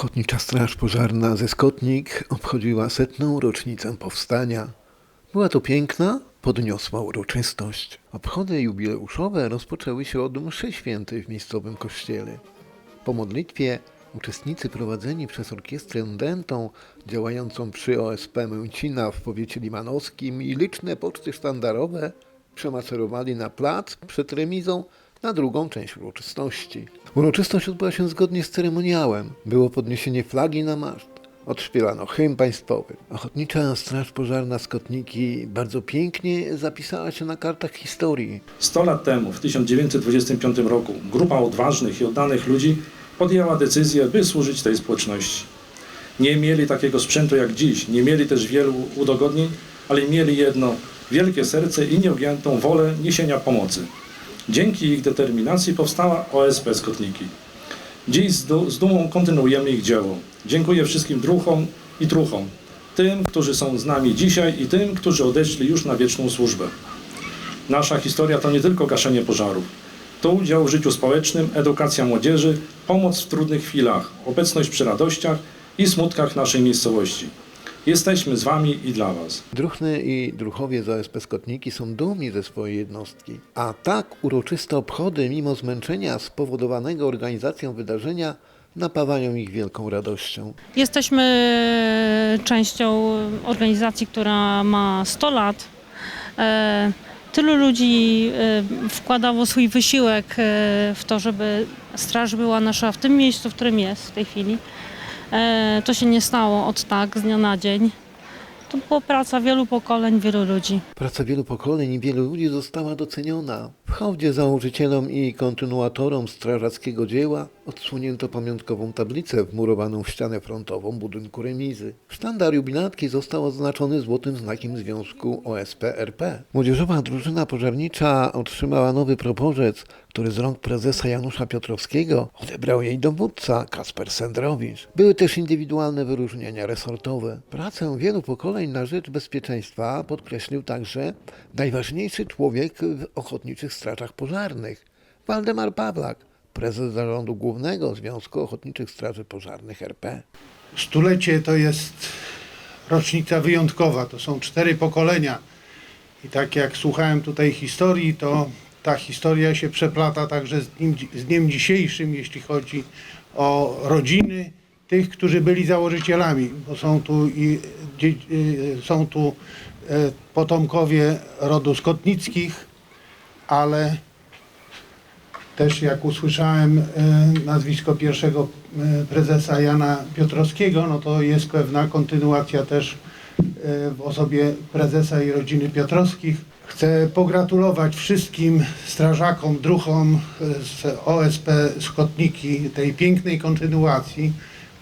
Ochotnicza Straż Pożarna ze Skotnik obchodziła setną rocznicę powstania. Była to piękna, podniosła uroczystość. Obchody jubileuszowe rozpoczęły się od mszy świętej w miejscowym kościele. Po modlitwie uczestnicy prowadzeni przez orkiestrę dętą działającą przy OSP Męcina w powiecie limanowskim i liczne poczty sztandarowe przemaszerowali na plac przed remizą na drugą część uroczystości. Uroczystość odbyła się zgodnie z ceremoniałem. Było podniesienie flagi na maszt. Odśpiewano hymn państwowy. Ochotnicza Straż Pożarna Skotniki bardzo pięknie zapisała się na kartach historii. 100 lat temu, w 1925 roku, grupa odważnych i oddanych ludzi podjęła decyzję, by służyć tej społeczności. Nie mieli takiego sprzętu jak dziś, nie mieli też wielu udogodnień, ale mieli jedno wielkie serce i nieobjętą wolę niesienia pomocy. Dzięki ich determinacji powstała OSP Skotniki. Dziś z, du- z dumą kontynuujemy ich dzieło. Dziękuję wszystkim druchom i truchom, tym, którzy są z nami dzisiaj i tym, którzy odeszli już na wieczną służbę. Nasza historia to nie tylko gaszenie pożarów. To udział w życiu społecznym, edukacja młodzieży, pomoc w trudnych chwilach, obecność przy radościach i smutkach naszej miejscowości. Jesteśmy z Wami i dla Was. Druchny i druchowie z OSP Skotniki są dumni ze swojej jednostki. A tak uroczyste obchody, mimo zmęczenia spowodowanego organizacją wydarzenia, napawają ich wielką radością. Jesteśmy częścią organizacji, która ma 100 lat. E, Tylu ludzi e, wkładało swój wysiłek e, w to, żeby straż była nasza w tym miejscu, w którym jest w tej chwili. E, To się nie stało od tak, z dnia na dzień. To była praca wielu pokoleń, wielu ludzi. Praca wielu pokoleń i wielu ludzi została doceniona. W hołdzie założycielom i kontynuatorom strażackiego dzieła odsłonięto pamiątkową tablicę wmurowaną w ścianę frontową budynku remizy. Sztandar jubilatki został oznaczony złotym znakiem Związku OSP-RP. Młodzieżowa drużyna pożarnicza otrzymała nowy proporzec, który z rąk prezesa Janusza Piotrowskiego odebrał jej dowódca Kasper Sendrowicz. Były też indywidualne wyróżnienia resortowe. Pracę wielu pokoleń na rzecz bezpieczeństwa podkreślił także najważniejszy człowiek w ochotniczych strażach pożarnych, Waldemar Pawlak, prezes zarządu głównego Związku Ochotniczych Straży Pożarnych RP. Stulecie to jest rocznica wyjątkowa, to są cztery pokolenia. I tak jak słuchałem tutaj historii, to ta historia się przeplata także z dniem, z dniem dzisiejszym, jeśli chodzi o rodziny tych, którzy byli założycielami, bo są tu, i, y, są tu e, potomkowie rodu Skotnickich, ale też jak usłyszałem e, nazwisko pierwszego prezesa Jana Piotrowskiego, no to jest pewna kontynuacja też w osobie prezesa i rodziny Piotrowskich. Chcę pogratulować wszystkim strażakom, druchom e, z OSP Skotniki tej pięknej kontynuacji,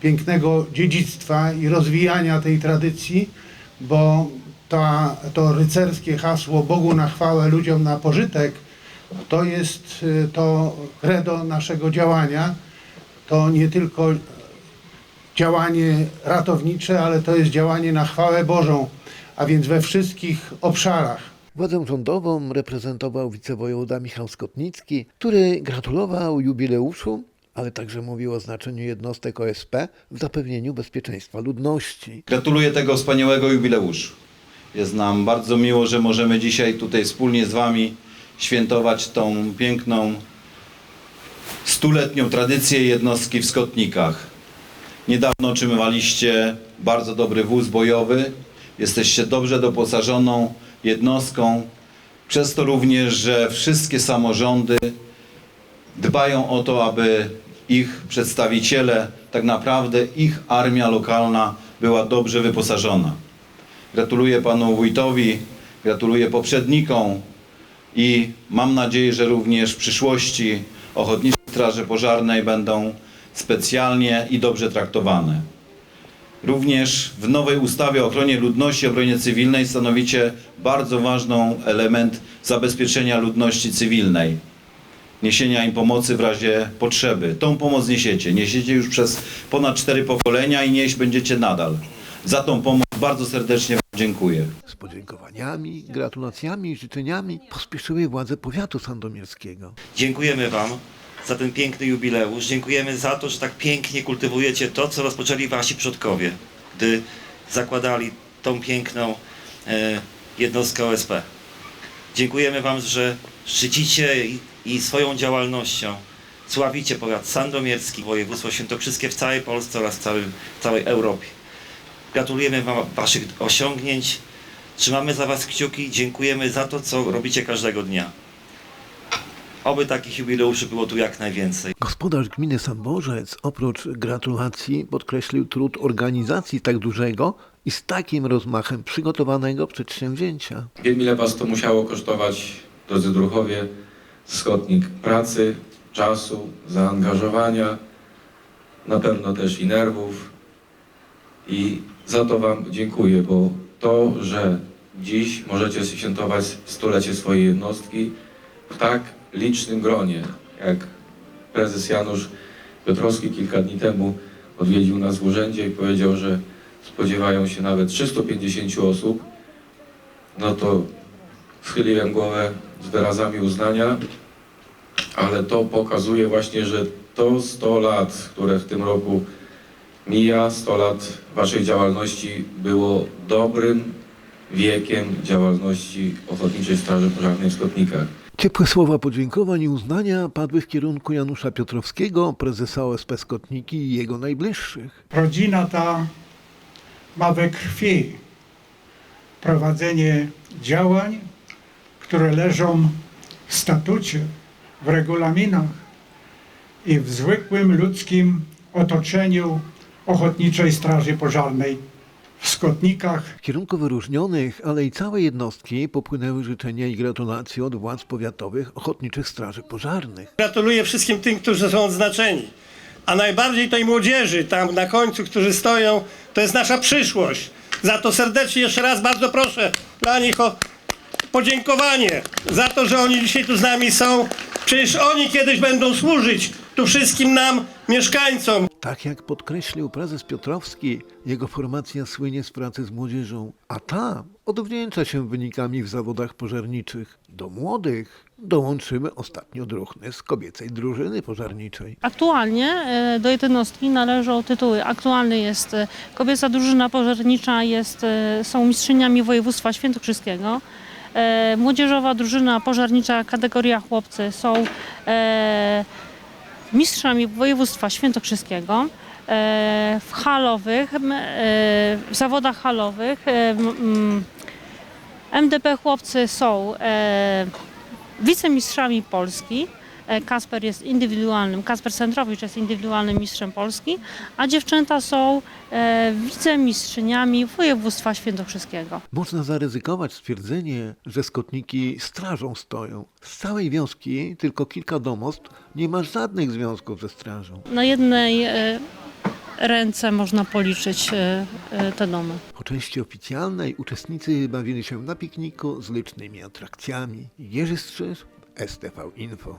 pięknego dziedzictwa i rozwijania tej tradycji, bo ta, to rycerskie hasło Bogu na chwałę, ludziom na pożytek to jest y, to credo naszego działania. To nie tylko działanie ratownicze, ale to jest działanie na chwałę Bożą, a więc we wszystkich obszarach. Władzę rządową reprezentował wicewojewoda Michał Skotnicki, który gratulował jubileuszu, ale także mówił o znaczeniu jednostek OSP w zapewnieniu bezpieczeństwa ludności. Gratuluję tego wspaniałego jubileuszu. Jest nam bardzo miło, że możemy dzisiaj tutaj wspólnie z Wami świętować tą piękną stuletnią tradycję jednostki w Skotnikach. Niedawno otrzymywaliście bardzo dobry wóz bojowy. Jesteście dobrze doposażoną jednostką. Przez to również, że wszystkie samorządy dbają o to, aby ich przedstawiciele, tak naprawdę ich armia lokalna była dobrze wyposażona. Gratuluję panu wójtowi, gratuluję poprzednikom i mam nadzieję, że również w przyszłości ochotnicze straże pożarnej będą specjalnie i dobrze traktowane. Również w nowej ustawie o ochronie ludności i obronie cywilnej stanowicie bardzo ważny element zabezpieczenia ludności cywilnej niesienia im pomocy w razie potrzeby. Tą pomoc niesiecie. Niesiecie już przez ponad cztery pokolenia i nieść będziecie nadal. Za tą pomoc bardzo serdecznie Wam dziękuję. Z podziękowaniami, gratulacjami i życzeniami pospieszyły władze powiatu sandomierskiego. Dziękujemy Wam za ten piękny jubileusz. Dziękujemy za to, że tak pięknie kultywujecie to, co rozpoczęli wasi przodkowie, gdy zakładali tą piękną e, jednostkę OSP. Dziękujemy Wam, że szczycicie i, i swoją działalnością sławicie powiat sandomierski, województwo świętokrzyskie w całej Polsce oraz w całym, całej Europie. Gratulujemy Wam Waszych osiągnięć, trzymamy za Was kciuki, dziękujemy za to, co robicie każdego dnia. Oby takich jubileuszy było tu jak najwięcej. Gospodarz gminy Samborzec oprócz gratulacji podkreślił trud organizacji tak dużego i z takim rozmachem przygotowanego przedsięwzięcia. Wiem, ile Was to musiało kosztować, drodzy druhowie, składnik pracy, czasu, zaangażowania, na pewno też i nerwów. I za to Wam dziękuję, bo to, że dziś możecie świętować stulecie swojej jednostki w tak licznym gronie, jak prezes Janusz Piotrowski kilka dni temu odwiedził nas w urzędzie i powiedział, że spodziewają się nawet 350 osób, no to schyliłem głowę z wyrazami uznania, ale to pokazuje właśnie, że to 100 lat, które w tym roku mija, 100 lat Waszej działalności było dobrym wiekiem działalności Ochotniczej Straży Pożarnej w Skotnikach. Ciepłe słowa podziękowań i uznania padły w kierunku Janusza Piotrowskiego, prezesa OSP Skotniki i jego najbliższych. Rodzina ta ma we krwi prowadzenie działań, które leżą w statucie, w regulaminach i w zwykłym ludzkim otoczeniu Ochotniczej Straży Pożarnej w Skotnikach. W kierunku wyróżnionych, ale i całej jednostki popłynęły życzenia i gratulacje od władz powiatowych Ochotniczych Straży Pożarnych. Gratuluję wszystkim tym, którzy są odznaczeni. A najbardziej tej młodzieży tam na końcu, którzy stoją, to jest nasza przyszłość. Za to serdecznie jeszcze raz bardzo proszę dla nich o podziękowanie za to, że oni dzisiaj tu z nami są. Przecież oni kiedyś będą służyć tu wszystkim nam, mieszkańcom. Tak jak podkreślił prezes Piotrowski, jego formacja słynie z pracy z młodzieżą, a ta odwdzięcza się wynikami w zawodach pożarniczych. Do młodych dołączymy ostatnio druhny z kobiecej drużyny pożarniczej. Aktualnie e, do jednostki należą tytuły. Aktualny jest e, kobieca drużyna pożarnicza, jest, e, są mistrzyniami województwa świętokrzyskiego. Młodzieżowa drużyna pożarnicza kategoria chłopcy są mistrzami województwa świętokrzyskiego. E, W halowych, e, w zawodach halowych e, MDP chłopcy są wicemistrzami Polski. E, Kasper jest indywidualnym, Kasper Centrowicz jest indywidualnym mistrzem Polski, a dziewczęta są e, wicemistrzyniami województwa świętokrzyskiego. Można zaryzykować stwierdzenie, że skotniki strażą stoją. Z całej wioski tylko kilka domostw nie ma żadnych związków ze strażą. Na jednej e, ręce można policzyć te domy. Po części oficjalnej uczestnicy bawili się na pikniku z licznymi atrakcjami. Jerzy Strzyż, STV Info.